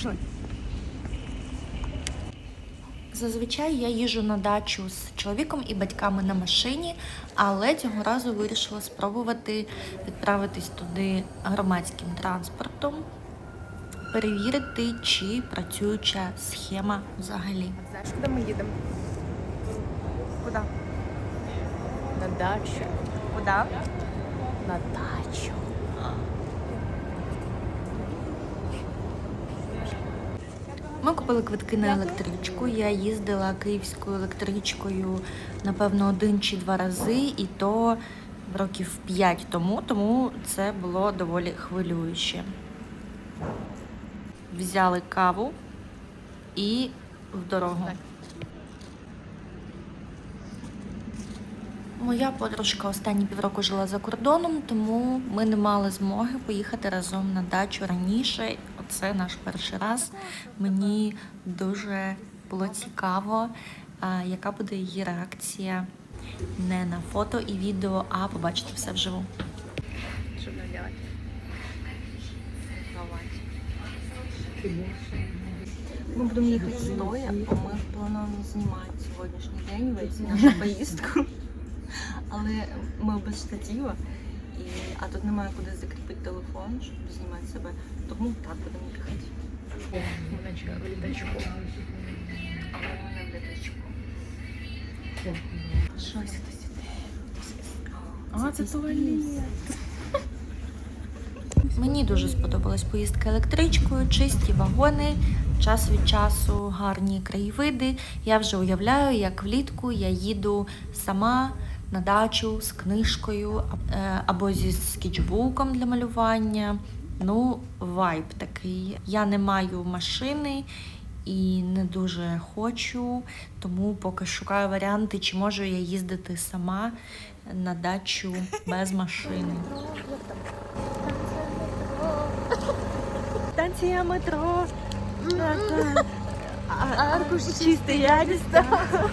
Пішли. Зазвичай я їжджу на дачу з чоловіком і батьками на машині, але цього разу вирішила спробувати відправитись туди громадським транспортом, перевірити, чи працююча схема взагалі. Знаєш, куди ми їдемо? Куди? На дачу. Куди? На дачу. Ми купили квитки на електричку. Я їздила київською електричкою, напевно, один чи два рази, і то років п'ять тому, тому це було доволі хвилююче. Взяли каву і в дорогу. Моя подружка останні півроку жила за кордоном, тому ми не мали змоги поїхати разом на дачу раніше. Оце наш перший раз. Мені дуже було цікаво, яка буде її реакція не на фото і відео, а побачити все вживу. Що? Ми будемо їхати стоя, бо ми плануємо знімати сьогоднішній день весь нашу поїздку. Але ми без штатива, і, а тут немає куди закріпити телефон, щоб знімати себе. Тому так будемо їхати. Ми в літачку. Але не в літачку. Щось хтось іде. А, це туалет. Мені дуже сподобалась поїздка електричкою, чисті вагони, час від часу гарні краєвиди. Я вже уявляю, як влітку я їду сама на дачу з книжкою е, або зі скетчбуком для малювання. Ну, вайб такий. Я не маю машини і не дуже хочу, тому поки шукаю варіанти, чи можу я їздити сама на дачу без машини. Станція метро. Аркуш чистий, я дістав.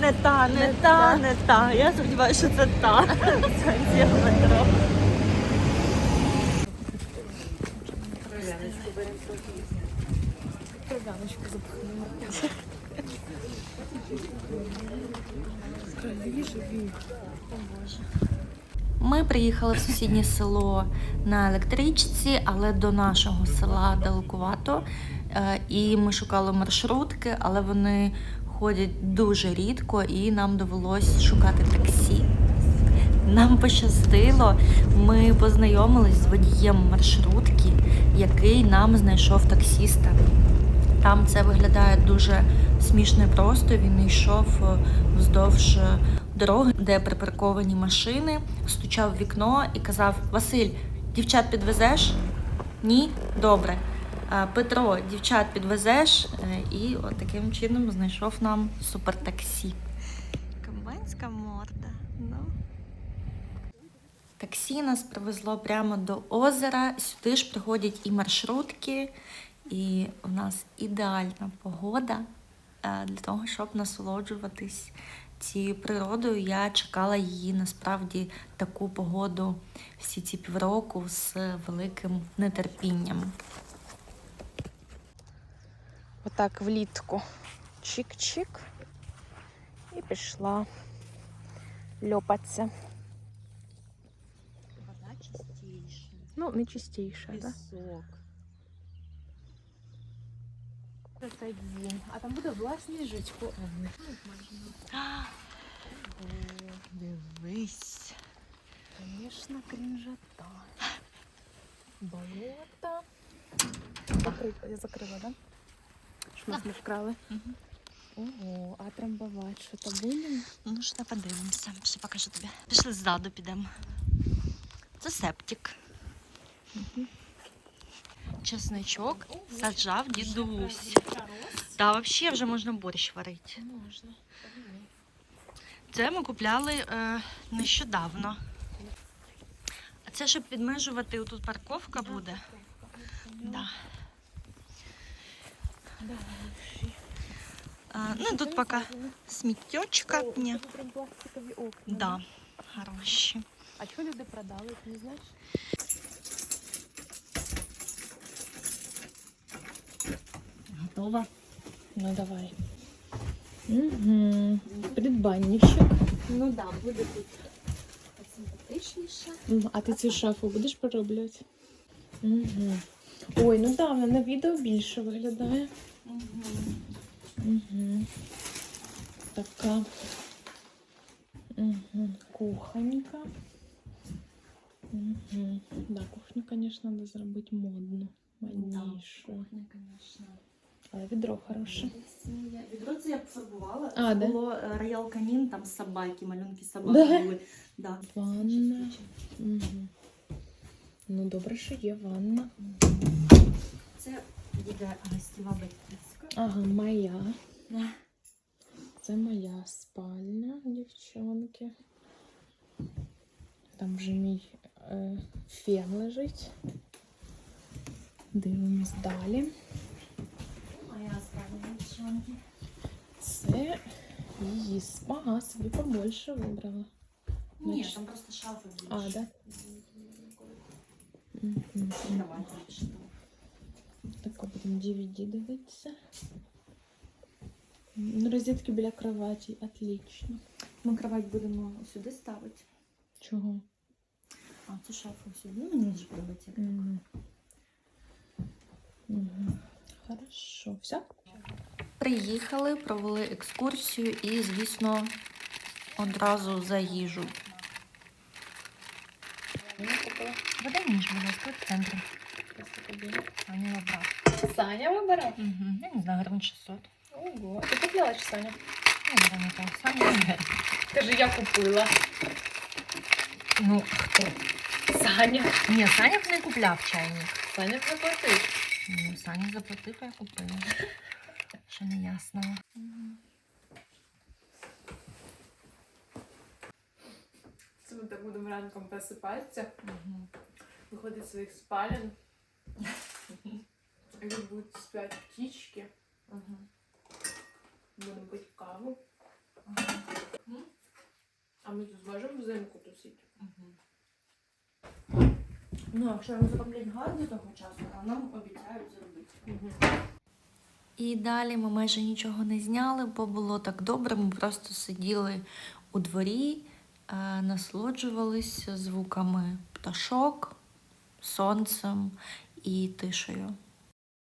Не та, не та, не та. Я сподіваюся, що це та. Станція метро. Кров'яночку запхнула. Крові живі. О Боже. Ми приїхали в сусіднє село на електричці, але до нашого села далекувато. Е, І ми шукали маршрутки, але вони ходять дуже рідко, і нам довелось шукати таксі. Нам пощастило, ми познайомились з водієм маршрутки, який нам знайшов таксіста. Там це виглядає дуже смішно і просто. Він йшов е, вздовж е, дороги, де припарковані машини, стучав в вікно і казав: Василь, дівчат підвезеш? Ні? Добре. Петро, дівчат підвезеш? Е, І от таким чином знайшов нам супертаксі. Камбанська морда. Ну. Таксі нас привезло прямо до озера. Сюди ж приходять і маршрутки, і у нас ідеальна погода е, для того, щоб насолоджуватись цією природою. Я чекала її насправді таку погоду всі ці півроку з великим нетерпінням. Отак влітку. Чик-чик. І пішла льопатися. Вода чистіша, Ну, не чистіше, так? Да? пісок. Він. А там буде власність жичку. Дивись. Звісно, крінжата. Болото. Закрив, я закрила, да? Що нас не вкрали? Ого, а трамбувати що то будемо? Ну, що не подивимося, ще покажу тобі. Пішли ззаду підемо. Це септик. Чесничок саджав дідусь. Та взагалі вже можна борщ варити. Можна. Це ми купляли е, нещодавно. А це щоб підмежувати, тут парковка буде. Да. А, ну тут поки сміттєчка. Ні. Да, хороші. А чого люди продали, ти не знаєш? Готова. Ну давай. Угу. Придбанничок. Ну да, буде тут симпатичніше. М, А ти цю шафу будеш переробляти? Угу. Ой, ну да, вона на відео більше виглядає. Угу. Така. Угу. Кухонька. Угу. Да, кухню, конечно, надо зробити модну. Моднішу. Кухня, звісно. Але відро хороше. Відро це я пофарбувала. А, це да? було е, роял канін, там собаки, малюнки Да? собаки були. Да. Ванна. Угу. Ну, добре, що є ванна. Це буде гостєва батьківська. Ага, моя. Да. Це моя спальня, дівчонки. Там вже мій е, фен лежить. Дивимось далі. Це її спа. Ага, собі побольше вибрала. Ні, там просто шафи більше. А, да? Давай, більше. Так, будемо DVD дивитися. Ну, розетки біля кроваті, отлично. Ми кровать будемо сюди ставити. Чого? А, цю шафу сюди. Ну, мені дуже подобається. як. Угу. Хорошо. Все? Приїхали, провели екскурсію і, звісно, одразу за їжу. Вода ніж, будь ласка, в центрі. А не обрав. Саня вибирав? Угу. Я не знаю, гривень 600. Ого, ти купила чи Саня? Я не пам'ятаю, сам не знаю. Кажи, я купила. Ну, хто? Саня. Ні, Саня б не купляв чайник. Саня заплатив. Ну, Саня заплатив, а я купила. Ще не ясно. Це ми так будемо ранком просипатися, Угу. виходить з своїх спален. Тут будуть спять птички. Угу. Будемо пити каву. А ми тут зможемо взимку тусити. Ну, якщо нам зроблять гарно того часу, а нам обіцяють зробити. І далі ми майже нічого не зняли, бо було так добре. Ми просто сиділи у дворі, е, насолоджувалися звуками пташок, сонцем і тишею.